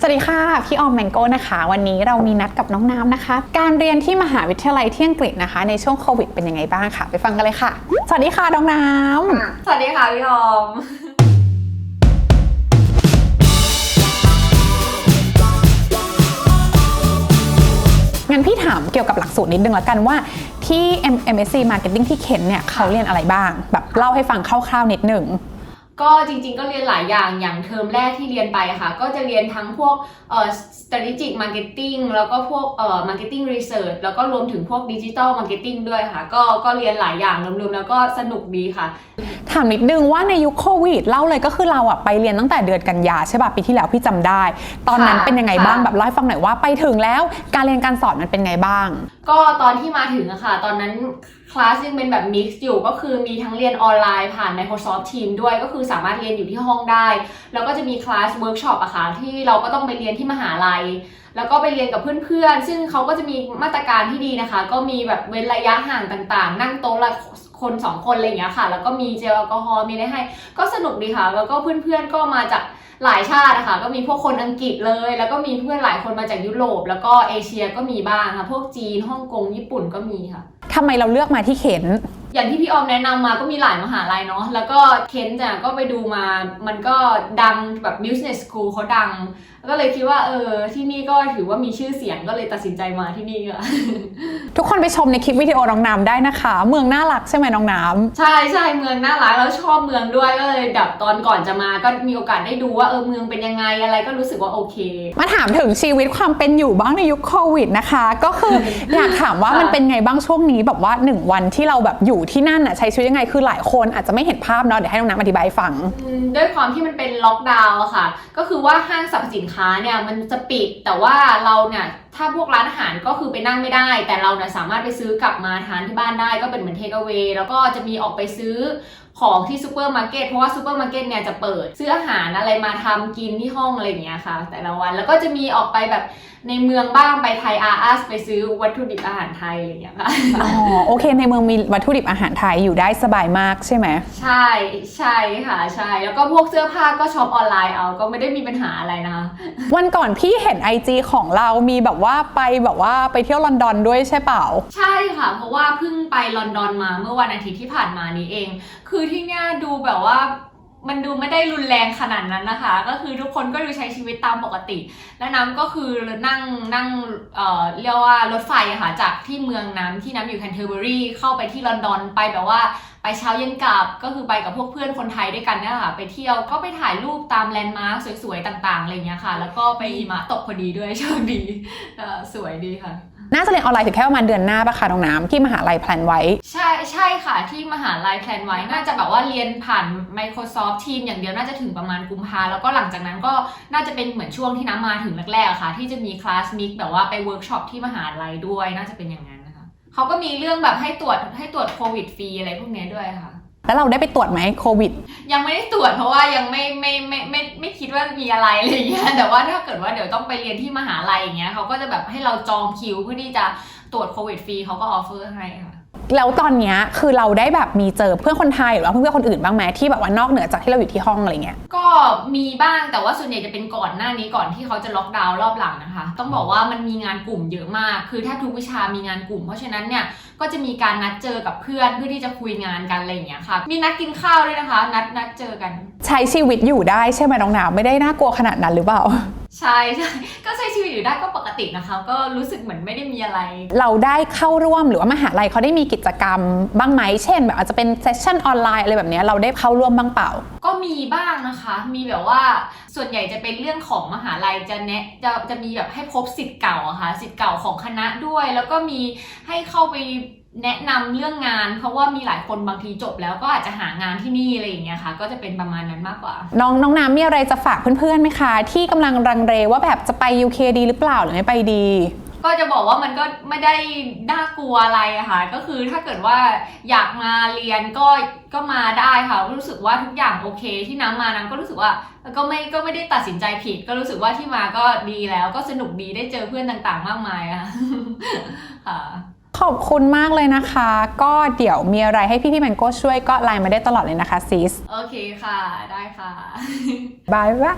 สวัสดีค่ะ พี่ออมแมงโก้นะคะ วันนี้เรามีนัดกับน้องน้ำนะคะ การเรียนที่มหาวิทยาลัยที่อังกฤษนะคะ ในช่วงโควิดเป็นยังไงบ้างค่ะ ไปฟังกันเลยค่ะ สวัสดีค่ะน้องน้ำสวัสดีค่ะพี่ออมงั้นพี่ถามเกี่ยวกับหลักสูตรนิดนึงละกันว่าที่ M- MSc Marketing ที่เคนเนี่ยเขาเรียนอะไรบ้าง แบบเล่าให้ฟังคร่าวๆนิดนึง ก็จริงๆ ก็เรียนหลายอย่างอย่างเทอมแรกที่เรียนไปอะค่ะ ก็จะเรียนทั้งพวกเอ่อ strategic marketing แล้วก็พวกเอ่อ marketing research แล้วก็รวมถึงพวก digital marketing ด้วยค่ะ ก็ก็เรียนหลายอย่างรวมๆแล้วก็สนุกดีค่ะ ถามนิดนึงว่าในยุคโควิดเล่าเลยก็คือเราอะไปเรียนตั้งแต่เดือนกันยาใช่ป่ะปีที่แล้วพี่จำได้ ตอนนั้นค่ะเป็นยังไงบ้างค่ะ แบบเล่าให้ฟังหน่อยว่าไปถึงแล้วการเรียนการสอนมันเป็นไงบ้าง ก็ตอนที่มาถึงอะค่ะ ตอนนั้น คลาสยังเป็นแบบมิกซ์อยู่ก็คือมีทั้งเรียนออนไลน์ผ่าน Microsoft Teams ด้วยก็คือสามารถเรียนอยู่ที่ห้องได้ แล้วก็จะมีคลาสเวิร์กช็อปอะค่ะที่เราก็ต้องไปเรียนที่มหาลัย แล้วก็ไปเรียนกับเพื่อนๆ ซึ่งเขาก็จะมีมาตรการที่ดีนะคะ ก็มีแบบเว้นระยะห่างต่างๆ นั่งโต๊ะละคนสองคนอะไรอย่างเงี้ยค่ะ แล้วก็มีเจลแอลกอฮอล์มีอะไรให้ ก็สนุกดีค่ะ แล้วก็เพื่อนๆก็มาจากหลายชาติอะค่ะก็มีพวกคนอังกฤษเลย แล้วก็มีเพื่อนหลายคนมาจากยุโรป แล้วก็เอเชียก็มีบ้างค่ะ พวกจีนฮ่องกงญี่ปุ่นก็มีค่ะทำไมเราเลือกมาที่เข็น อย่างที่พี่ออมแนะนำมาก็มีหลายมหาลัยเนาะแล้วก็เคนจะก็ไปดูมามันก็ดังแบบ business school เขาดัง ก็เลยคิดว่าเออที่นี่ก็ถือว่ามีชื่อเสียงก็เลยตัดสินใจมาที่นี่ค่ะ ทุกคนไปชมในคลิปวิดีโอน้องน้ำได้นะคะ เมืองน่ารักใช่ไหมน้องน้ำใช่ใช่เมืองน่ารักแล้วชอบเมืองด้วยก็เลยแบบตอนก่อนจะมาก็มีโอกาสได้ดูว่าเออเมืองเป็นยังไงอะไรก็รู้สึกว่าโอเค มาถามถึงชีวิตความเป็นอยู่บ้างในยุคโควิดนะคะ ก็คืออยากถามว่าค่ะมันเป็นไงบ้างช่วงนี้แบบว่าหนึ่งวันที่เราแบบอยู่ที่นั่นอะใช้ชีวิตยังไงคือหลายคนอาจจะไม่เห็นภาพเนาะเดี๋ยวให้น้องน้ำอธิบายให้ฟังอืมด้วยความที่มันเป็นล็อกดาวน์อะค่ะ ก็คือว่าห้างสรรพสินค้าเนี่ยมันจะปิดแต่ว่าเราเนี่ยถ้าพวกร้านอาหารก็คือไปนั่งไม่ได้ แต่เราเนี่ยสามารถไปซื้อกลับมาทานที่บ้านได้ก็เป็นเหมือนเทคเวแล้วก็จะมีออกไปซื้อ ของที่ซูเปอร์มาร์เก็ตเพราะว่าซูเปอร์มาร์เก็ตเนี่ยจะเปิด ซื้ออาหารอะไรมาทำกินที่ห้องอะไรอย่างเงี้ยค่ะ แต่ละวันแล้วก็จะมีออกไปแบบในเมืองบ้างไปไทยอาร์อัสไปซื้อวัตถุดิบอาหารไทยอะไรอย่างเงี้ยค่ะอ๋อโอเค ในเมืองมีวัตถุดิบอาหารไทยอยู่ได้สบายมากใช่ไหมใช่ใช่ค่ะใช่แล้วก็พวกเสื้อผ้าก็ช็อปออนไลน์เอาก็ไม่ได้มีปัญหาอะไรนะคะวันก่อนพี่เห็น IG ของเรามีแบบว่าไปแบบว่าไปเที่ยวลอนดอนด้วยใช่เปล่า ใช่ค่ะ เพราะว่าเพิ่งไปลอนดอนมาเมื่อวันอาทิตย์ที่ผ่านมานี้เอง คือที่เนี่ยดูแบบว่ามันดูไม่ได้รุนแรงขนาดนั้นนะคะ ก็คือทุกคนก็ดูใช้ชีวิตตามปกติ และน้ำก็คือนั่งนั่งเอ่อเรียกว่ารถไฟอะค่ะจากที่เมืองน้ำที่น้ำอยู่แคนเทอร์เบอรีเข้าไปที่ลอนดอนไปแบบว่าไปเช้าเย็นกลับก็คือไปกับพวกเพื่อนคนไทยด้วยกันเนี่ยค่ะไปเที่ยวก็ไปถ่ายรูปตามแลนด์มาร์คสวยๆต่างๆอะไรเงี้ยค่ะ แล้วก็ไปหิมะตกพอดีด้วยโชคดีเออสวยดีค่ะ น่าจะเรียนออนไลน์ถึงแค่ประมาณเดือนหน้าปะคะน้องน้ำที่มหาลัยแพลนไว้ ใช่ใช่ค่ะที่มหาลัยแพลนไว้น่าจะแบบว่าเรียนผ่าน Microsoft Team อย่างเดียวน่าจะถึงประมาณกุมภาแล้วก็หลังจากนั้นก็น่าจะเป็นเหมือนช่วงที่น้ำมาถึงแรกๆค่ะ ที่จะมีคลาสมิกแบบว่าไปเวิร์กช็อปที่มหาลัยด้วยน่าจะเป็นอย่างนั้นนะคะเขาก็มีเรื่องแบบให้ตรวจให้ตรวจโควิดฟรีอะไรพวกเนี้ยด้วยค่ะ แล้วเราได้ไปตรวจไหมโควิด ยังไม่ได้ตรวจเพราะว่ายังไม่ไม่ไม่ไม่ไม่ไม่คิดว่ามีอะไรอะไรอย่างเงี้ยแต่ว่าถ้าเกิดว่าเดี๋ยวต้องไปเรียนที่มหาลัยอย่างเงี้ยเขาก็จะแบบให้เราจองคิวเพื่อที่จะตรวจโควิดฟรีเขาก็ออฟเฟอร์ให้ค่ะ แล้วตอนเนี้ยคือเราได้แบบมีเจอเพื่อนคนไทยหรือว่าเพื่อนๆคนอื่นบ้างไหมที่แบบว่านอกเหนือจากที่เราอยู่ที่ห้องอะไรเงี้ย ก็มีบ้างแต่ว่าส่วนใหญ่จะเป็นก่อนหน้านี้ก่อนที่เขาจะล็อกดาวน์รอบหลังนะคะ ต้องบอกว่ามันมีงานกลุ่มเยอะมาก คือถ้าทุกวิชามีงานกลุ่ม เพราะฉะนั้นเนี่ยก็จะมีการนัดเจอกับเพื่อนเพื่อที่จะคุยงานกันอะไรอย่างเงี้ยค่ะ มีนัดกินข้าวด้วยนะคะ นัดนัดเจอกัน ใช้ชีวิตอยู่ได้ใช่ไหมน้องน้ำไม่ได้น่ากลัวขนาดนั้นหรือเปล่า ใช่ใช่ก็ใช้ชีวิตอยู่ได้ก็ปกตินะคะ ก็รู้สึกเหมือนไม่ได้มีอะไร เราได้เข้าร่วมหรือว่ามหาลัยเขาได้มีกิจกรรมบ้างไหมเช่น แบบอาจจะเป็นเซสชั่นออนไลน์อะไรแบบเนี้ยเราได้เข้าร่วมบ้างเปล่า ก็มีบ้างนะคะ มีแบบว่าส่วนใหญ่จะเป็นเรื่องของมหาลัยจะแนะจะจะมีแบบให้พบสิทธิ์เก่าอะค่ะสิทธิ์เก่าของคณะด้วย แล้วก็มีให้เข้าไป แนะนำเรื่องงาน เพราะว่ามีหลายคนบางทีจบแล้วก็อาจจะหางานที่นี่อะไรอย่างเงี้ยค่ะ ก็จะเป็นประมาณนั้นมากกว่า น้องน้องน้ำมีอะไรจะฝากเพื่อนๆไหมคะ ที่กำลังรังเลว่าแบบจะไป UK ดีหรือเปล่าหรือไม่ไปดี ก็จะบอกว่ามันก็ไม่ได้น่ากลัวอะไรอะค่ะ ก็คือถ้าเกิดว่าอยากมาเรียนก็ก็มาได้ค่ะรู้สึกว่าทุกอย่างโอเค ที่น้ำมาน้ำก็รู้สึกว่าก็ไม่ก็ไม่ได้ตัดสินใจผิด ก็รู้สึกว่าที่มาก็ดีแล้วก็สนุกดีได้เจอเพื่อนต่างๆ มากมายอะค่ะ ขอบคุณมากเลยนะคะ ก็เดี๋ยวมีอะไรให้พี่พี่แมงโก้ช่วยก็ไลน์มาได้ตลอดเลยนะคะซิส โอเคค่ะ ได้ค่ะ บายบาย